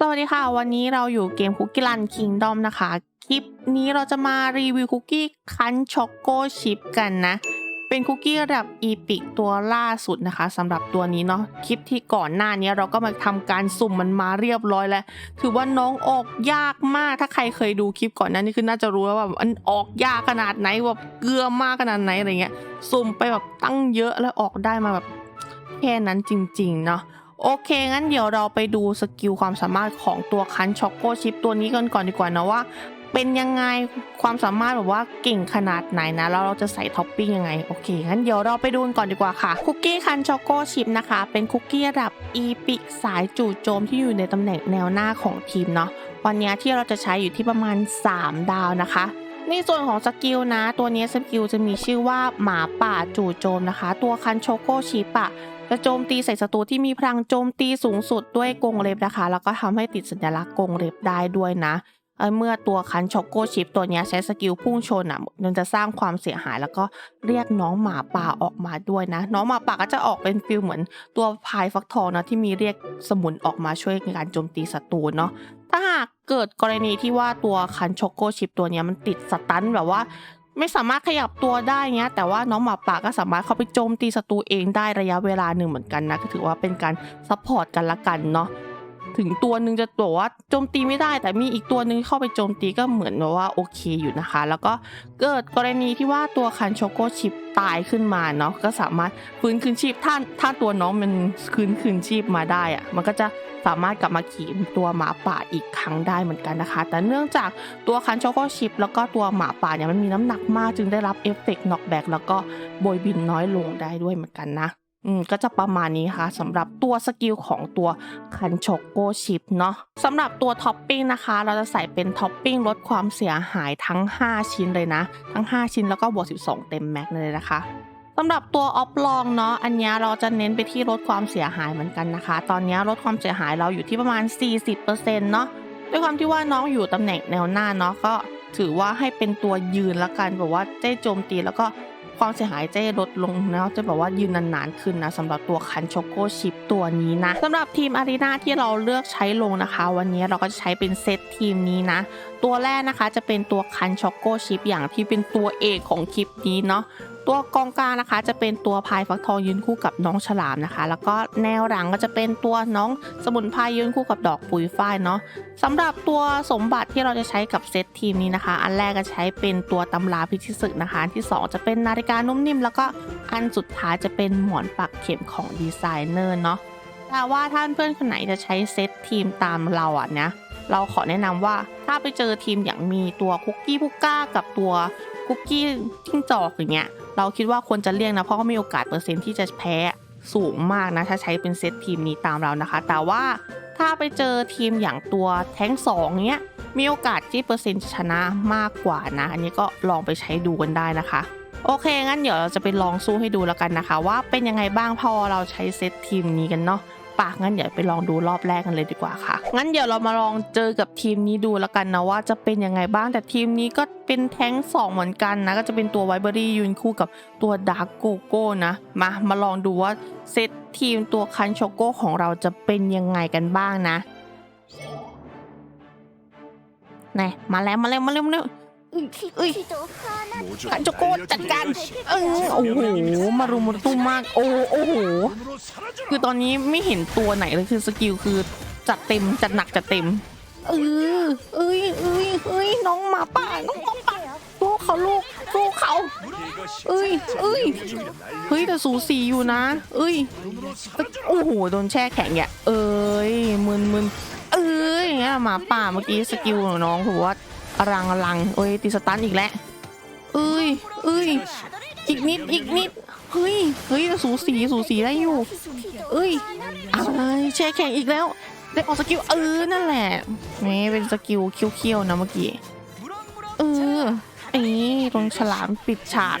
สวัสดีค่ะ วันนี้เราอยู่เกมคุกกี้รันคิงดอมนะคะ คลิปนี้เราจะมารีวิวคุกกี้คันช็อกโกชิพกันนะ เป็นคุกกี้ระดับอีพิกตัวล่าสุดนะคะสำหรับตัวนี้เนาะคลิปที่ก่อนหน้านี้เราก็มาทำการสุ่มมันมาเรียบร้อยแล้ว ถือว่าน้องออกยากมากถ้าใครเคยดูคลิปก่อนหน้านี้คือน่าจะรู้ว่าแบบมันออกยากขนาดไหนแบบเกลือมากขนาดไหนอะไรเงี้ยสุ่มไปแบบตั้งเยอะแล้วออกได้มาแบบแค่นั้นจริง ๆ เนาะ โอเค งั้นเดี๋ยวเราไปดูสกิลความสามารถของตัวคันช็อกโกชิปตัวนี้กันก่อนดีกว่านะว่า เป็นยังไงความสามารถแบบว่าเก่งขนาดไหนนะแล้วเราจะใส่ท็อปปิ้งยังไงโอเคงั้นเดี๋ยวเราไปดูกันก่อนดีกว่าค่ะคุกกี้คันช็อกโกชิปนะคะ เป็นคุกกี้ระดับอีพิกสายจู่โจมที่อยู่ในตำแหน่งแนวหน้าของทีมเนาะวันนี้ที่เราจะใช้อยู่ที่ประมาณ 3 ดาวนะคะในส่วนของสกิลนะ ตัวนี้สกิลจะมีชื่อว่าหมาป่าจู่โจมนะคะ ตัวคันโชโกชิปอะ จะโจมตีใส่ศัตรูที่มีพลังโจมตีสูงสุดด้วยกรงเล็บนะคะ แล้วก็ทำให้ติดสัญลักษณ์กรงเล็บได้ด้วยนะเเมื่อตัวคันช็อกโกชิปตัวนี้ใช้สกิลพุ่งชนอะมันจะสร้างความเสียหายแล้วก็เรียกน้องหมาป่าออกมาด้วยนะ น้องหมาป่าก็จะออกเป็นฟิลเหมือนตัวพายฟักทองนะที่มีเรียกสมุนออกมาช่วยในการโจมตีศัตรูเนาะถ้าหากเกิดกรณีที่ว่าตัวคันช็อกโกชิปตัวนี้มันติดสตันแบบว่า ไม่สามารถขยับตัวได้เงี้ยแต่ว่าน้องหมาป่าก็สามารถเข้าไปโจมตีศัตรูเองได้ระยะเวลาหนึ่งเหมือนกันนะก็ถือว่าเป็นการซัพพอร์ตกันละกันเนาะ ถึงตัวหนึ่งจะบอกว่าโจมตีไม่ได้ แต่มีอีกตัวหนึ่งเข้าไปโจมตีก็เหมือนแบบว่าโอเคอยู่นะคะ แล้วก็เกิดกรณีที่ว่าตัวคันช็อกโกชิปตายขึ้นมาเนาะก็สามารถฟื้นคืนชีพถ้าถ้าตัวน้องมันคืนคืนชีพมาได้อะมันก็จะสามารถกลับมาขี่ตัวหมาป่าอีกครั้งได้เหมือนกันนะคะ แต่เนื่องจากตัวคันช็อกโกชิปแล้วก็ตัวหมาป่าเนี่ยมันมีน้ำหนักมากจึงได้รับเอฟเฟกต์น็อกแบ็กแล้วก็โบยบินน้อยลงได้ด้วยเหมือนกันนะ อืมก็จะประมาณนี้ค่ะสำหรับตัวสกิลของตัวคันโชโกชิปเนาะสำหรับตัวท็อปปิ้งนะคะ เราจะใส่เป็นท็อปปิ้งลดความเสียหายทั้ง 5 ชิ้นเลยนะ ทั้ง 5 ชิ้นแล้วก็บวก 12 เต็มแม็กเลยนะคะสำหรับตัวออฟลองเนาะอันนี้เราจะเน้นไปที่ลดความเสียหายเหมือนกันนะคะ ตอนนี้ลดความเสียหายเราอยู่ที่ประมาณ 40%เนาะด้วยความที่ว่าน้องอยู่ตำแหน่งแนวหน้าเนาะก็ถือว่าให้เป็นตัวยืนละกันแบบว่าเจ้โจมตีแล้วก็ ความเสียหายจะลดลงนะจะแบบว่ายืนนานๆขึ้นนะสำหรับตัวคันโชโกชิปตัวนี้นะสำหรับทีมอารีนาที่เราเลือกใช้ลงนะคะ วันนี้เราก็จะใช้เป็นเซตทีมนี้นะ ตัวแรกนะคะจะเป็นตัวคันช็อกโกชิปอย่างที่เป็นตัวเอกของคลิปนี้เนาะ ตัวกองกลางนะคะ จะเป็นตัวพายฟักทองยืนคู่กับน้องฉลามนะคะ แล้วก็แนวหลังก็จะเป็นตัวน้องสมุนไพรยืนคู่กับดอกปุยฝ้ายเนาะสำหรับตัวสมบัติที่เราจะใช้กับเซตทีมนี้นะคะ อันแรกก็ใช้เป็นตัวตำราพิชิตศึกนะคะที่ 2 จะเป็นนาฬิกานุ่มนิ่มแล้วก็อันสุดท้ายจะเป็นหมอนปักเข็มของดีไซเนอร์เนาะแต่ว่าท่านเพื่อนคนไหนจะใช้เซตทีมตามเราอะนะเราขอแนะนำว่าถ้าไปเจอทีมอย่างมีตัวคุกกี้พุกก้ากับตัว คุกกี้ทิ้งจอกอย่างเงี้ย เราคิดว่าควรจะเลี่ยงนะ เพราะเขามีโอกาสเปอร์เซ็นต์ที่จะแพ้สูงมากนะ ถ้าใช้เป็นเซตทีมนี้ตามเรานะคะ แต่ว่าถ้าไปเจอทีมอย่างตัวแท้งสองเนี้ยมีโอกาสที่เปอร์เซ็นต์ชนะมากกว่านะ อันนี้ก็ลองไปใช้ดูกันได้นะคะ โอเคงั้นเดี๋ยวเราจะไปลองสู้ให้ดูแล้วกันนะคะ ว่าเป็นยังไงบ้างพอเราใช้เซตทีมนี้กันเนาะ ปากงั้นเดี๋ยวไปลองดูรอบแรกกันเลยดีกว่าค่ะ งั้นเดี๋ยวเรามาลองเจอกับทีมนี้ดูแล้วกันนะว่าจะเป็นยังไงบ้างแต่ทีมนี้ก็เป็นแท้งสองเหมือนกันนะ ก็จะเป็นตัวไวเบอรี่ยืนคู่กับตัวดาร์กโกโก้นะ มามาลองดูว่าเซตทีมตัวคันโชโก้ของเราจะเป็นยังไงกันบ้างนะนมาแล้วมาแล้วมาแล้วมาแล้ว อ้ยเอ้ยคันโชโก้จัดการเออโอ้โหมารุมมาตุ้มมากโอ้โอ้โหคือตอนนี้ไม่เห็นตัวไหนเลยคือสกิลคือจัดเต็มจัดหนักจัดเต็มเออเอ้ยเอ้ยเอ้ยน้องหมาป่าน้องหมาป่าลูกเขาลูกลูกเขาเอ้ยเอ้ยเฮ้ยแต่สูสีอยู่นะ เอ้ยโอ้โหโดนแช่แข็งเนี่ยเอ้ยมึนมึนเอ้ยอย่างเงี้ยหมาป่าเมื่อกี้สกิลของน้องถือว่า อลังอลังเอ้ยตีสตันอีกแล้วเอ้ยเอ้ยอีกนิดอีกนิดเฮ้ยเฮ้ยสูสีสูสีได้อยู่ เอ้ยอะไรแช่แข็งอีกแล้ว ได้ออกสกิลเออนั่นแหละแหม่เป็นสกิลเคี้ยวๆนะเมื่อกี้เออไอ้ตรงฉลามปิดฉาก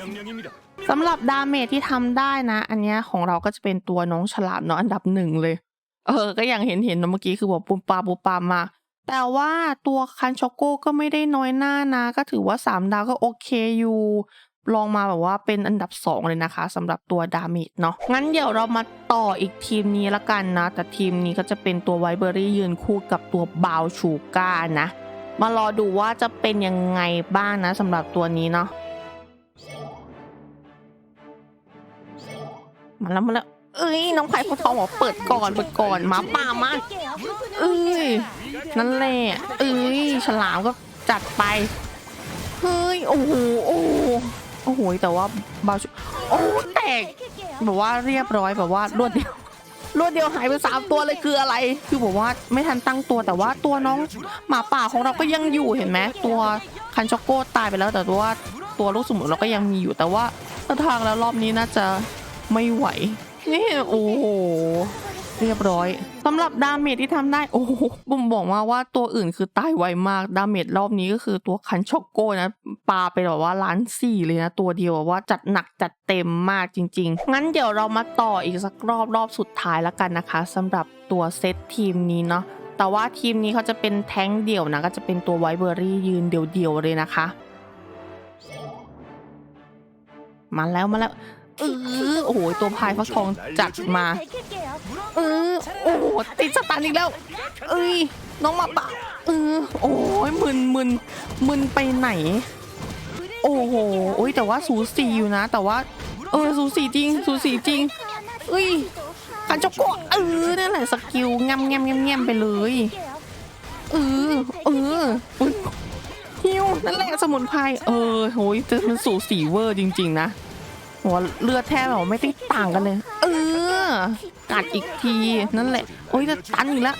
สำหรับดาเมจที่ทำได้นะ อันนี้ของเราก็จะเป็นตัวน้องฉลามเนาะอันดับหนึ่งเลย เออ ก็อย่างเห็นเห็นๆนะเมื่อกี้คือบอกปุ่มปาปุ่มปามา แต่ว่าตัวคันช็อกโก้ก็ไม่ได้น้อยหน้านะ ก็ถือว่า 3 ดาวก็โอเคอยู่ลองมาแบบว่าเป็นอันดับ 2 เลยนะคะสำหรับตัวดาเมจเนาะงั้นเดี๋ยวเรามาต่ออีกทีมนี้ละกันนะ แต่ทีมนี้ก็จะเป็นตัวไวเบอรี่ยืนคู่กับตัวบาวชูก้านะ มารอดูว่าจะเป็นยังไงบ้างนะสำหรับตัวนี้เนาะมาแล้วมาแล้ว เอ้ยน้องไผ่พอทองบอกเปิดก่อนเปิดก่อนหมาป่ามาเอ้ยนั่นแหละเอ้ยฉลามก็จัดไปเฮ้ยโอ้โหโอ้โหโอ้โหแต่ว่าบาชโอ้แตกแบบว่าเรียบร้อยแบบว่ารวดเดียวรวดเดียวหายไปสามตัวเลยคืออะไร คือบอกว่าไม่ทันตั้งตัวแต่ว่าตัวน้องหมาป่าของเราก็ยังอยู่เห็นไหมตัวคันช็อกโก้ตายไปแล้วแต่ว่าตัวลูกสมุนเราก็ยังมีอยู่แต่ว่าท่าทางแล้วรอบนี้น่าจะไม่ไหว นี่ โอ้โห เรียบร้อยสำหรับดาเมจที่ทำได้ โอ้บุ๋มบอกมาว่าตัวอื่นคือตายไวมาก ดาเมจรอบนี้ก็คือตัวคันช็อกโก้นะปาไปแบบว่าล้านสี่เลยนะ ตัวเดียวว่าจัดหนักจัดเต็มมากจริง ๆ งั้นเดี๋ยวเรามาต่ออีกสักรอบรอบสุดท้ายแล้วกันนะคะสำหรับตัวเซตทีมนี้เนาะแต่ว่าทีมนี้เขาจะเป็นแท้งเดี่ยวนะก็จะเป็นตัวไวเบอรี่ยืนเดี่ยวๆเลยนะคะ มาแล้วมาแล้ว เออโอ้โหตัวพายฟักทองจัดมาเออโอ้โหติดสตันอีกแล้ว เอ้ยน้องมาป่าเออโอ้ยมึนมึนมึนไปไหน โอ้โหโอ้ยแต่ว่าสูสีอยู่นะ แต่ว่าเออสูสีจริง สูสีจริงเอ้ยคันจกโกเออนั่นแหละสกิลงำงำงำงำไปเลยเออเอออุ๊ยฮิวนั่นแหละสมุนไพรเออโหยมันสูสีเวอร์จริง ๆ นะ หัวเลือดแทบแบบไม่ได้ต่างกันเลย เออ กัดอีกทีนั่นแหละ โอ้ยจะตันอีกแล้ว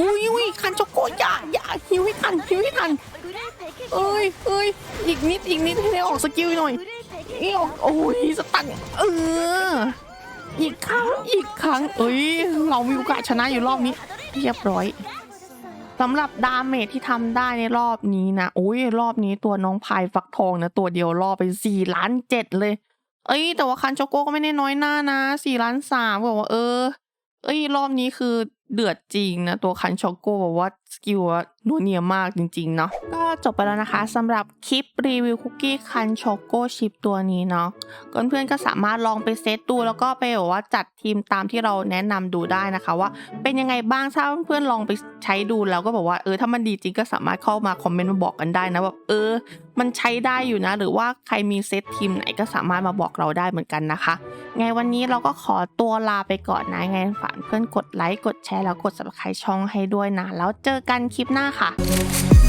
อุ้ยอุ้ยคันโจโกะอย่าอย่าหิวให้ทันหิวให้ทัน เอ้ยเอ้ยอีกนิดอีกนิดให้ได้ออกสกิลหน่อยเอ้ยโอ้ยสตันเออ อีกครั้งอีกครั้ง เอ้ยเรามีโอกาสชนะอยู่รอบนี้ เรียบร้อยสำหรับดาเมจที่ทำได้ในรอบนี้นะโอ้ยรอบนี้ตัวน้องพายฟักทองนะ ตัวเดียวรอไปสี่ล้านเจ็ดเลย เอ้ย แต่ว่าคันโจโก้ก็ไม่ได้น้อยหน้านะสี่ล้านสามบอกว่าเออ เอ้ย รอบนี้คือ เดือดจริงนะ ตัวคันช็อกโก้บอกว่าสกิลอะนัวเนียมากจริงๆเนาะก็จบไปแล้วนะคะสำหรับคลิปรีวิวคุกกี้คันช็อกโกชิปตัวนี้เนาะเพื่อนๆก็สามารถลองไปเซตดูแล้วก็ไปแบบว่าจัดทีมตามที่เราแนะนำดูได้นะคะ ว่าเป็นยังไงบ้างถ้าเพื่อนๆลองไปใช้ดูแล้วก็บอกว่าเออถ้ามันดีจริงก็สามารถเข้ามาคอมเมนต์มาบอกกันได้นะแบบเออ มันใช้ได้อยู่นะ หรือว่าใครมีเซตทีมไหนก็สามารถมาบอกเราได้เหมือนกันนะคะ ไงวันนี้เราก็ขอตัวลาไปก่อนนะไงฝากเพื่อนกดไลค์กดแชร์แล้วกด subscribe ช่องให้ด้วยนะ แล้วเจอกันคลิปหน้าค่ะ